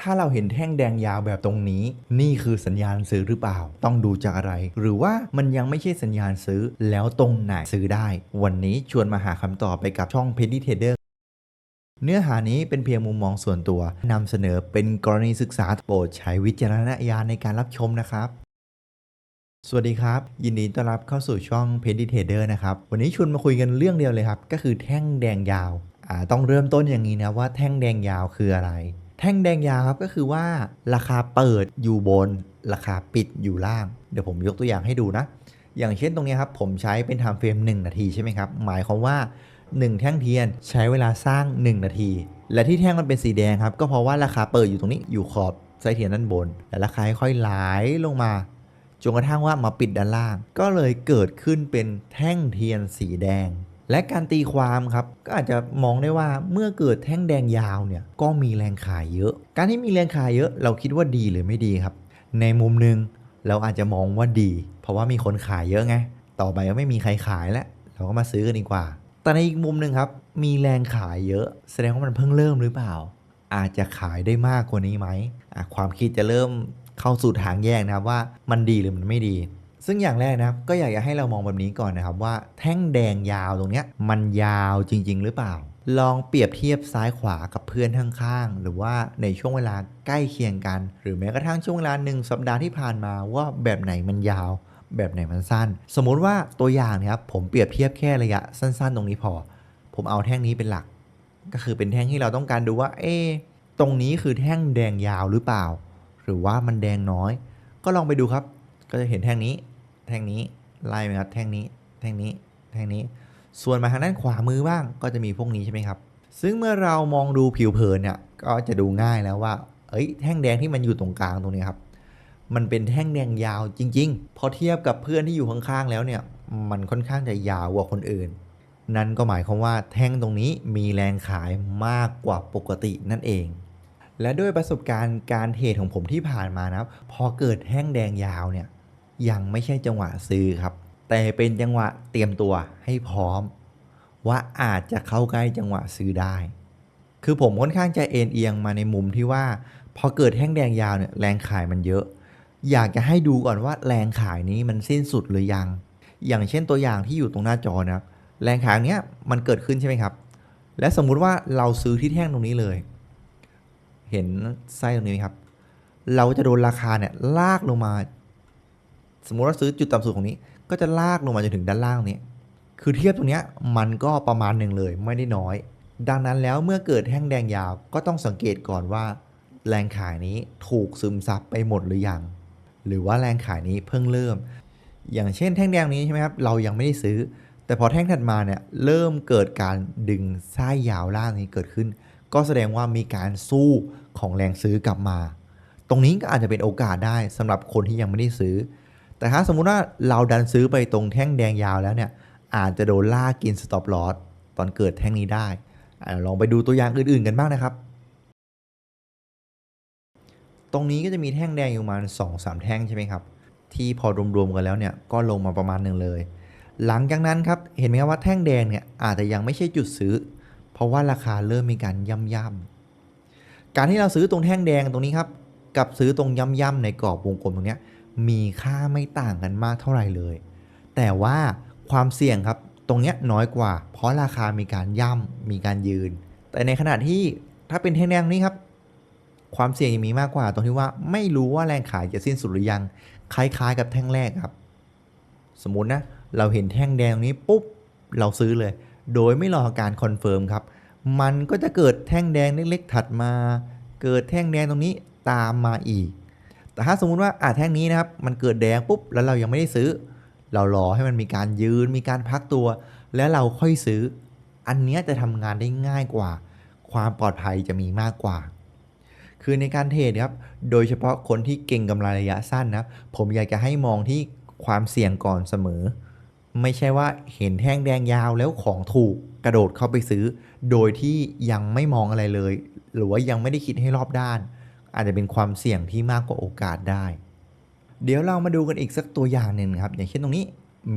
ถ้าเราเห็นแท่งแดงยาวแบบตรงนี้ นี่คือสัญญาณซื้อหรือเปล่า ต้องดูจากอะไร หรือว่ามันยังไม่ใช่สัญญาณซื้อแล้วตรงไหนซื้อได้ วันนี้ชวนมาหาคำตอบไปกับช่อง Penny Trader เนื้อหานี้เป็นเพียงมุมมองส่วนตัวนำเสนอเป็นกรณีศึกษาโปรดใช้วิจารณญาณในการรับชมนะครับสวัสดีครับ ยินดีต้อนรับเข้าสู่ช่อง p e n d y Trader นะครับ วันนี้ชวนมาคุยกันเรื่องเดียวเลยครับ ก็คือแท่งแดงยาว ต้องเริ่มต้นอย่างนี้นะว่าแท่งแดงยาวคืออะไร แท่งแดงยาวครับก็คือว่าราคาเปิดอยู่บน ราคาปิดอยู่ล่าง เดี๋ยวผมยกตัวอย่างให้ดูนะ อย่างเช่นตรงนี้ครับผมใช้เป็น time frame 1นาทีใช่ไหมครับ หมายความว่า 1 แท่งเทียนใช้เวลาสร้าง 1 นาที และที่แท่งมันเป็นสีแดงครับ ก็เพราะว่าราคาเปิดอยู่ตรงนี้อยู่ขอบไส้เทียนด้านบน และราคาค่อยๆไหลลงมาจนกระทั่งว่ามาปิดด้านล่าง ก็เลยเกิดขึ้นเป็นแท่งเทียนสีแดง และการตีความครับก็อาจจะมองได้ว่าเมื่อเกิดแท่งแดงยาวเนี่ยก็มีแรงขายเยอะ การที่มีแรงขายเยอะเราคิดว่าดีหรือไม่ดีครับ ในมุมหนึ่งเราอาจจะมองว่าดี เพราะว่ามีคนขายเยอะไงต่อไปก็ไม่มีใครขายแล้วเราก็มาซื้อกันดีกว่า แต่ในอีกมุมหนึ่งครับมีแรงขายเยอะ แสดงว่ามันเพิ่งเริ่มหรือเปล่า อาจจะขายได้มากกว่านี้ไหมความคิดจะเริ่มเข้าสู่ทางแยกนะครับว่ามันดีหรือมันไม่ดี ซึ่งอย่างแรกนะครับก็อยากจะให้เรามองแบบนี้ก่อนนะครับว่าแท่งแดงยาวตรงเนี้ยมันยาวจริง ๆ หรือเปล่า ลองเปรียบเทียบซ้ายขวากับเพื่อนข้างๆหรือว่าในช่วงเวลาใกล้เคียงกัน หรือแม้กระทั่งช่วงเวลาหนึ่งสัปดาห์ที่ผ่านมาว่าแบบไหนมันยาวแบบไหนมันสั้น สมมุติว่าตัวอย่างนะครับผมเปรียบเทียบแค่ระยะสั้น ๆ ตรงนี้พอ ผมเอาแท่งนี้เป็นหลัก ก็คือเป็นแท่งที่เราต้องการดูว่า เอ๊ตรงนี้คือแท่งแดงยาวหรือเปล่า หรือว่ามันแดงน้อย ก็ลองไปดูครับ ก็จะเห็นแท่งนี้ แท่งนี้ไล่ไปครับแท่งนี้ แท่งนี้ แท่งนี้ ส่วนมาทางด้านขวามือบ้างก็จะมีพวกนี้ใช่ไหมครับ ซึ่งเมื่อเรามองดูผิวเผินเนี่ยก็จะดูง่ายแล้วว่า เอ้ย แท่งแดงที่มันอยู่ตรงกลางตรงนี้ครับ มันเป็นแท่งแดงยาวจริง ๆ พอเทียบกับเพื่อนที่อยู่ข้างๆแล้วเนี่ย มันค่อนข้างจะยาวกว่าคนอื่น นั่นก็หมายความว่าแท่งตรงนี้มีแรงขายมากกว่าปกตินั่นเอง และด้วยประสบการณ์การเทรดของผมที่ผ่านมานะครับ พอเกิดแท่งแดงยาวเนี่ย ยังไม่ใช่จังหวะซื้อครับ แต่เป็นจังหวะเตรียมตัวให้พร้อม ว่าอาจจะเข้าใกล้จังหวะซื้อได้ คือผมค่อนข้างจะเอ็นเอียงมาในมุมที่ว่า พอเกิดแท่งแดงยาวเนี่ยแรงขายมันเยอะ อยากจะให้ดูก่อนว่าแรงขายนี้มันสิ้นสุดหรือยัง อย่างเช่นตัวอย่างที่อยู่ตรงหน้าจอนะครับแรงขายเนี้ยมันเกิดขึ้นใช่ไหมครับ และสมมุติว่าเราซื้อที่แท่งตรงนี้เลย เห็นไส้ตรงนี้ไหมครับ เราจะโดนราคาเนี่ยลากลงมา สมมุติว่าซื้อจุดต่ำสุดของนี้ ก็จะลากลงมาจนถึงด้านล่างนี้ คือเทียบตรงนี้มันก็ประมาณหนึ่งเลยไม่ได้น้อย ดังนั้นแล้วเมื่อเกิดแท่งแดงยาวก็ต้องสังเกตก่อนว่า แรงขายนี้ถูกซึมซับไปหมดหรือยัง หรือว่าแรงขายนี้เพิ่งเริ่ม อย่างเช่นแท่งแดงนี้ใช่ไหมครับเรายังไม่ได้ซื้อ แต่พอแท่งถัดมาเนี่ยเริ่มเกิดการดึงไส้ยาวล่างนี้เกิดขึ้น ก็แสดงว่ามีการสู้ของแรงซื้อกลับมา ตรงนี้ก็อาจจะเป็นโอกาสได้สำหรับคนที่ยังไม่ได้ซื้อ แต่ถ้าสมมุติว่าเราดันซื้อไปตรงแท่งแดงยาวแล้วเนี่ยอาจจะโดนล่ากกินสต็อปลอสตอนเกิดแท่งนี้ได้อลองไปดูตัวอย่างอื่นๆกันบ้างนะครับ ตรงนี้ก็จะมีแท่งแดงอยู่ประมาณ2อสแท่งใช่ไหมครับ ที่พอรวมๆกันแล้วเนี่ยก็ลงมาประมาณหนึ่งเลย หลังจากนั้นครับเห็นไหมครับว่าแท่งแดงเนี่ยอาจจะยังไม่ใช่จุดซื้อ เพราะว่าราคาเริ่มมีการย่ำย่ำๆการที่เราซื้อตรงแท่งแดงตรงนี้ครับกับซื้อตรงย่ำย่ำๆในกรอบวงกลมตรงเนี้ย มีค่าไม่ต่างกันมากเท่าไหร่เลย แต่ว่าความเสี่ยงครับตรงเนี้ยน้อยกว่า เพราะราคามีการย่ำมีการยืน แต่ในขณะที่ถ้าเป็นแท่งแดงนี้ครับ ความเสี่ยงยังมีมากกว่า ตรงที่ว่าไม่รู้ว่าแรงขายจะสิ้นสุดหรือยังคล้ายๆ กับแท่งแรกครับ สมมุตินะเราเห็นแท่งแดงนี้ปุ๊บเราซื้อเลย โดยไม่รอการคอนเฟิร์มครับ มันก็จะเกิดแท่งแดงเล็กๆถัดมา เกิดแท่งแดงตรงนี้ตามมาอีก แต่ถ้าสมมุติว่าอ่าแท่งนี้นะครับมันเกิดแดงปุ๊บแล้วเรายังไม่ได้ซื้อ เรารอให้มันมีการยืนมีการพักตัว แล้วเราค่อยซื้อ อันเนี้ยจะทำงานได้ง่ายกว่า ความปลอดภัยจะมีมากกว่า คือในการเทรดครับโดยเฉพาะคนที่เก่งกำไรระยะสั้นนะผมอยากจะให้มองที่ความเสี่ยงก่อนเสมอ ไม่ใช่ว่าเห็นแท่งแดงยาวแล้วของถูกกระโดดเข้าไปซื้อ โดยที่ยังไม่มองอะไรเลย หรือว่ายังไม่ได้คิดให้รอบด้าน อาจจะเป็นความเสี่ยงที่มากกว่าโอกาสได้ เดี๋ยวเรามาดูกันอีกสักตัวอย่างหนึ่งครับ อย่างเช่นตรงนี้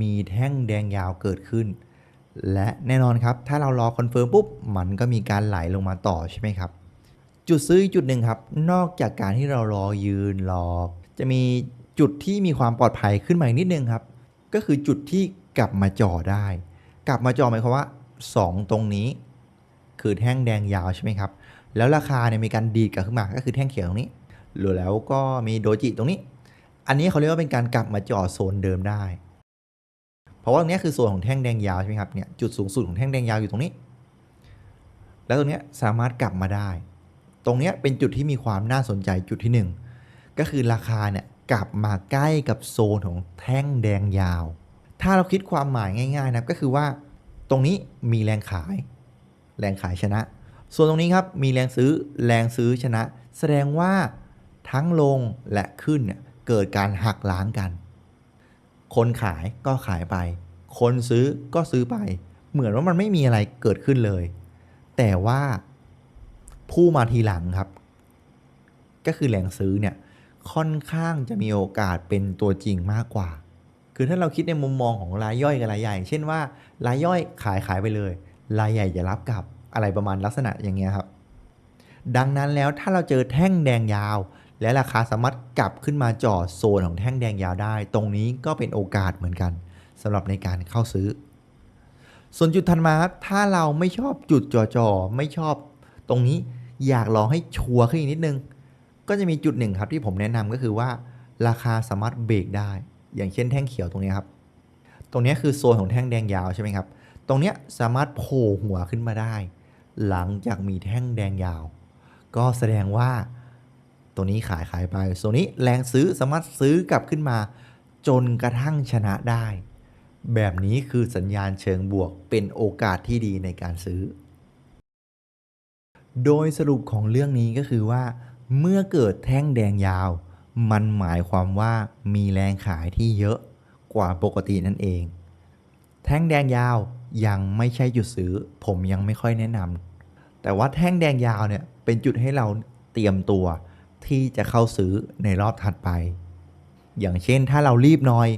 มีแท่งแดงยาวเกิดขึ้น และแน่นอนครับ ถ้าเรารอคอนเฟิร์มปุ๊บ มันก็มีการไหลลงมาต่อใช่ไหมครับ จุดซื้อจุดหนึ่งครับ นอกจากการที่เรารอยืนรอ จะมีจุดที่มีความปลอดภัยขึ้นมาอีกนิดนึงครับ ก็คือจุดที่กลับมาจ่อได้ กลับมาจ่อหมายความว่า 2 ตรงนี้ คือแท่งแดงยาวใช่ไหมครับ แล้วราคาเนี่ยมีการดีดกลับขึ้นมาก็คือแท่งเขียวตรงนี้หรือแล้วก็มีโดจิตรงนี้ อันนี้เขาเรียกว่าเป็นการกลับมาจ่อโซนเดิมได้ เพราะว่าตรงนี้คือโซนของแท่งแดงยาวใช่ไหมครับเนี่ยจุดสูงสุดของแท่งแดงยาวอยู่ตรงนี้ แล้วตรงนี้สามารถกลับมาได้ ตรงเนี้ยเป็นจุดที่มีความน่าสนใจจุดที่หนึ่งก็คือราคาเนี่ยกลับมาใกล้กับโซนของแท่งแดงยาว ถ้าเราคิดความหมายง่ายๆนะก็คือว่า ตรงนี้มีแรงขาย แรงขายชนะ ส่วนตรงนี้ครับมีแรงซื้อแรงซื้อชนะ แสดงว่าทั้งลงและขึ้นเนี่ยเกิดการหักล้างกัน คนขายก็ขายไป คนซื้อก็ซื้อไป เหมือนว่ามันไม่มีอะไรเกิดขึ้นเลย แต่ว่าผู้มาทีหลังครับ ก็คือแหล่งซื้อเนี่ยค่อนข้างจะมีโอกาสเป็นตัวจริงมากกว่า คือถ้าเราคิดในมุมมองของรายย่อยกับรายใหญ่ เช่นว่ารายย่อยขายขายไปเลย รายใหญ่จะรับกลับ อะไรประมาณลักษณะอย่างเงี้ยครับ ดังนั้นแล้วถ้าเราเจอแท่งแดงยาว และราคาสามารถกลับขึ้นมาจ่อโซนของแท่งแดงยาวได้ ตรงนี้ก็เป็นโอกาสเหมือนกันสำหรับในการเข้าซื้อ ส่วนจุดถัดมาครับถ้าเราไม่ชอบจุดจ่อๆไม่ชอบ ตรงนี้อยากลองให้ชัวร์ขึ้นอีกนิดนึง ก็จะมีจุดหนึ่งครับที่ผมแนะนำก็คือว่า ราคาสามารถเบรกได้ อย่างเช่นแท่งเขียวตรงนี้ครับ ตรงนี้คือโซนของแท่งแดงยาวใช่ไหมครับ ตรงเนี้ยสามารถโผล่หัวขึ้นมาได้ หลังจากมีแท่งแดงยาว ก็แสดงว่าตัวนี้ขายขายไปส่วนนี้แรงซื้อสามารถซื้อกลับขึ้นมา จนกระทั่งชนะได้ แบบนี้คือสัญญาณเชิงบวกเป็นโอกาสที่ดีในการซื้อ โดยสรุปของเรื่องนี้ก็คือว่า เมื่อเกิดแท่งแดงยาว มันหมายความว่ามีแรงขายที่เยอะกว่าปกตินั่นเอง แท่งแดงยาวยังไม่ใช่จุดซื้อ ผมยังไม่ค่อยแนะนำ แต่ว่าแท่งแดงยาวเนี่ยเป็นจุดให้เราเตรียมตัวที่จะเข้าซื้อในรอบถัดไป อย่างเช่นถ้าเรารีบหน่อย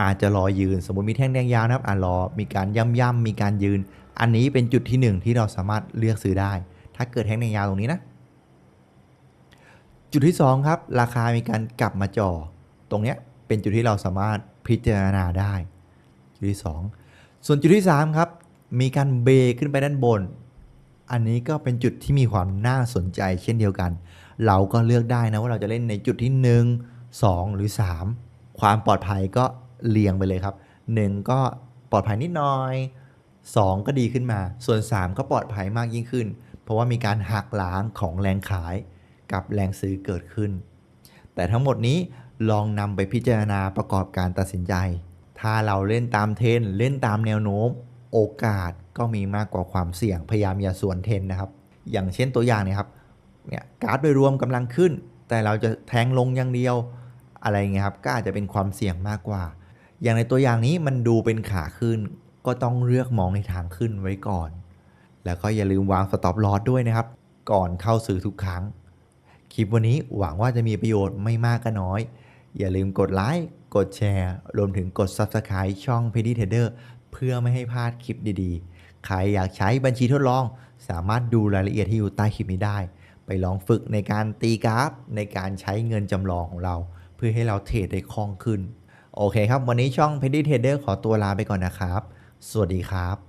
อาจจะรอยืน สมมติมีแท่งแดงยาวนะครับอ่ารอมีการย่ำย่ำๆมีการยืน อันนี้เป็นจุดที่หนึ่งที่เราสามารถเลือกซื้อได้ ถ้าเกิดแท่งแดงยาวตรงนี้นะ จุดที่สองครับ ราคามีการกลับมาจ่อ ตรงเนี้ยเป็นจุดที่เราสามารถพิจารณาได้ จุดที่สองส่วนจุดที่สามครับ มีการเบรขึ้นไปด้านบน อันนี้ก็เป็นจุดที่มีความน่าสนใจเช่นเดียวกัน เราก็เลือกได้นะว่าเราจะเล่นในจุดที่ 1 2 หรือ 3 ความปลอดภัยก็เรียงไปเลยครับ 1 ก็ปลอดภัยนิดหน่อย 2 ก็ดีขึ้นมา ส่วน 3 ก็ปลอดภัยมากยิ่งขึ้น เพราะว่ามีการหักล้างของแรงขายกับแรงซื้อเกิดขึ้น แต่ทั้งหมดนี้ลองนำไปพิจารณาประกอบการตัดสินใจ ถ้าเราเล่นตามเทรนเล่นตามแนวโน้ม โอกาสก็มีมากกว่าความเสี่ยงพยายามอย่าส่วนเทนนะครับ อย่างเช่นตัวอย่างเนี่ยครับเนี่ยการ์ดโดยรวมกำลังขึ้น แต่เราจะแทงลงอย่างเดียวอะไรเงี้ยครับก็อาจจะเป็นความเสี่ยงมากกว่า อย่างในตัวอย่างนี้มันดูเป็นขาขึ้น ก็ต้องเลือกมองในทางขึ้นไว้ก่อน แล้วก็อย่าลืมวางสต็อปลอสด้วยนะครับ ก่อนเข้าซื้อทุกครั้ง คลิปวันนี้หวังว่าจะมีประโยชน์ไม่มากก็น้อย อย่าลืมกดไลค์กดแชร์ รวมถึงกด Subscribe ช่อง p e d y Trader เพื่อไม่ให้พลาดคลิปดีๆ ใครอยากใช้บัญชีทดลอง สามารถดูรายละเอียดที่อยู่ใต้คลิปนี้ได้ ไปลองฝึกในการตีกราฟ ในการใช้เงินจำลองของเรา เพื่อให้เราเทรดได้คล่องขึ้น โอเคครับ วันนี้ช่อง p e d y Trader ขอตัวลาไปก่อนนะครับ สวัสดีครับ